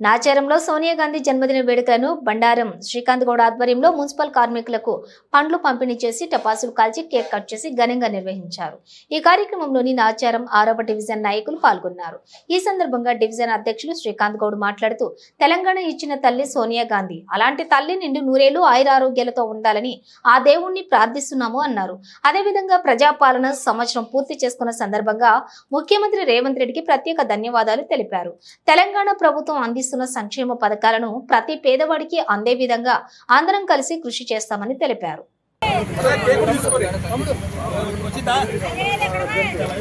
నాచారంలో సోనియా గాంధీ జన్మదిన వేడుకలను బండారం శ్రీకాంత్ గౌడ్ ఆధ్వర్యంలో మున్సిపల్ కార్మికులకు పండ్లు పంపిణీ చేసి టపాసులు కాల్చి కేక్ కట్ చేసి ఘనంగా నిర్వహించారు. ఈ కార్యక్రమంలోని నాచారం ఆరోప డివిజన్ నాయకులు పాల్గొన్నారు. ఈ సందర్భంగా డివిజన్ అధ్యక్షులు శ్రీకాంత్ గౌడ్ మాట్లాడుతూ తెలంగాణ ఇచ్చిన తల్లి సోనియా గాంధీ అలాంటి తల్లి నిండు నూరేళ్ళు ఆయురారోగ్యాలతో ఉండాలని ఆ దేవుణ్ణి ప్రార్థిస్తున్నాము అన్నారు. అదేవిధంగా ప్రజాపాలన సంవత్సరం పూర్తి చేసుకున్న సందర్భంగా ముఖ్యమంత్రి రేవంత్ రెడ్డికి ప్రత్యేక ధన్యవాదాలు తెలిపారు. తెలంగాణ ప్రభుత్వం అందిస్తున్న సంక్షేమ పథకాలను ప్రతి పేదవాడికి అందే విధంగా అందరం కలిసి కృషి చేస్తామని తెలిపారు. తెలంగాణ తల్లి సోనియా గాంధీ నాయకత్వం కాంగ్రెస్ పార్టీ సోనియా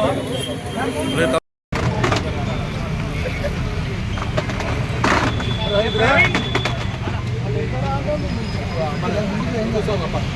గాంధీ నాయకత్వం సోనియా గాంధీ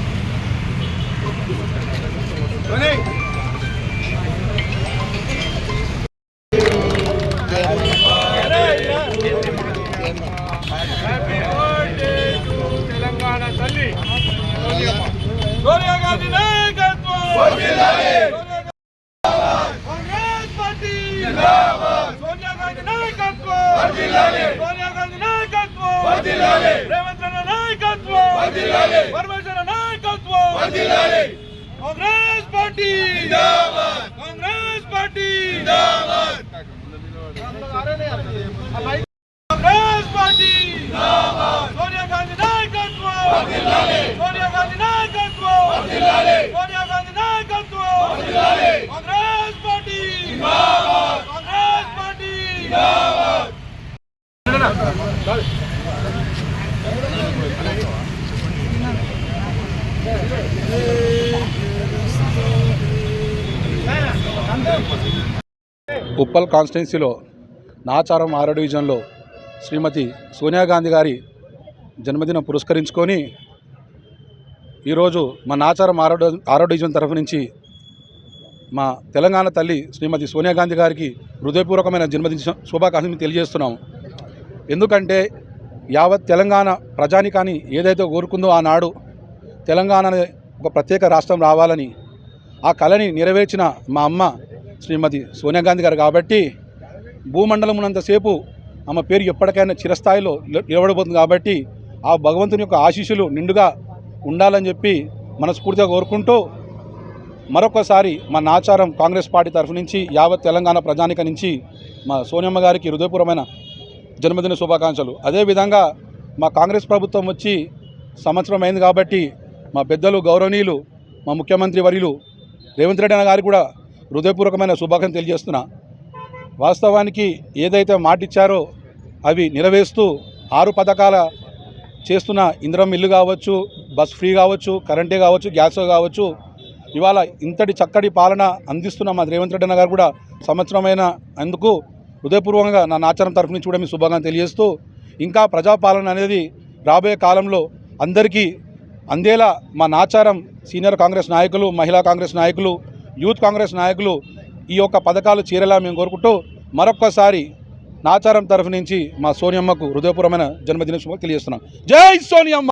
నాయకత్వం రేవంత్ రెడ్డి నాయకత్వం Parameshwara Congress party. Congress party. Congress party. Sonia Gandhi నాయకత్వం. సోనియా గాంధీ నాయకత్వం. సోనియా గాంధీ నాయకత్వం. కాంగ్రెస్ పార్టీ. కాంగ్రెస్ పార్టీ. ఉప్పల్ కాన్స్టిట్యున్సీలో నాచారం ఆరో డివిజన్లో శ్రీమతి సోనియా గాంధీ గారి జన్మదినం పురస్కరించుకొని ఈరోజు మా నాచారం ఆరో ఆరో డివిజన్ తరఫు నుంచి మా తెలంగాణ తల్లి శ్రీమతి సోనియా గాంధీ గారికి హృదయపూర్వకమైన జన్మదిన శుభాకాంక్షలు తెలియజేస్తున్నాము ఎందుకంటే యావత్ తెలంగాణ ప్రజానికాన్ని ఏదైతే కోరుకుందో ఆనాడు తెలంగాణ ఒక ప్రత్యేక రాష్ట్రం రావాలని ఆ కళని నెరవేర్చిన మా అమ్మ శ్రీమతి సోనియా గాంధీ గారు కాబట్టి భూమండలం ఉన్నంతసేపు ఆమె పేరు ఎప్పటికైనా చిరస్థాయిలో నిలబడిపోతుంది కాబట్టి ఆ భగవంతుని యొక్క ఆశీస్సులు నిండుగా ఉండాలని చెప్పి మనస్ఫూర్తిగా కోరుకుంటూ మరొకసారి మా నాచారం కాంగ్రెస్ పార్టీ తరఫు నుంచి యావత్ తెలంగాణ ప్రజానిక నుంచి మా సోనియమ్మ గారికి హృదయపూర్వమైన జన్మదిన శుభాకాంక్షలు. అదేవిధంగా మా కాంగ్రెస్ ప్రభుత్వం వచ్చి సంవత్సరం అయింది కాబట్టి మా పెద్దలు గౌరవనీయులు మా ముఖ్యమంత్రి వర్యులు రేవంత్ రెడ్డి అన్న గారికి కూడా హృదయపూర్వకమైన శుభాకాంక్షలు తెలియజేస్తున్నా. వాస్తవానికి ఏదైతే మాటిచ్చారో అవి నెరవేరుస్తూ ఆరు పథకాల చేస్తున్న ఇంద్రం ఇల్లు కావచ్చు బస్ ఫ్రీ కావచ్చు కరెంటే కావచ్చు గ్యాస్ కావచ్చు ఇవాళ ఇంతటి చక్కటి పాలన అందిస్తున్న మా రేవంత్ రెడ్డి అన్న గారు కూడా సంవత్సరమైన అందుకు హృదయపూర్వకంగా నా నాచారం తరఫు నుంచి కూడా మీ శుభాకాంక్షలు తెలియజేస్తూ ఇంకా ప్రజాపాలన అనేది రాబోయే కాలంలో అందరికీ అందేలా మా నాచారం సీనియర్ కాంగ్రెస్ నాయకులు మహిళా కాంగ్రెస్ నాయకులు యూత్ కాంగ్రెస్ నాయకులు ఈ యొక్క పథకాలు చేరేలా మేము కోరుకుంటూ మరొక్కసారి నాచారం తరఫు నుంచి మా సోనియమ్మకు హృదయపూర్వమైన జన్మదిన తెలియజేస్తున్నాం. జై సోనియమ్మ!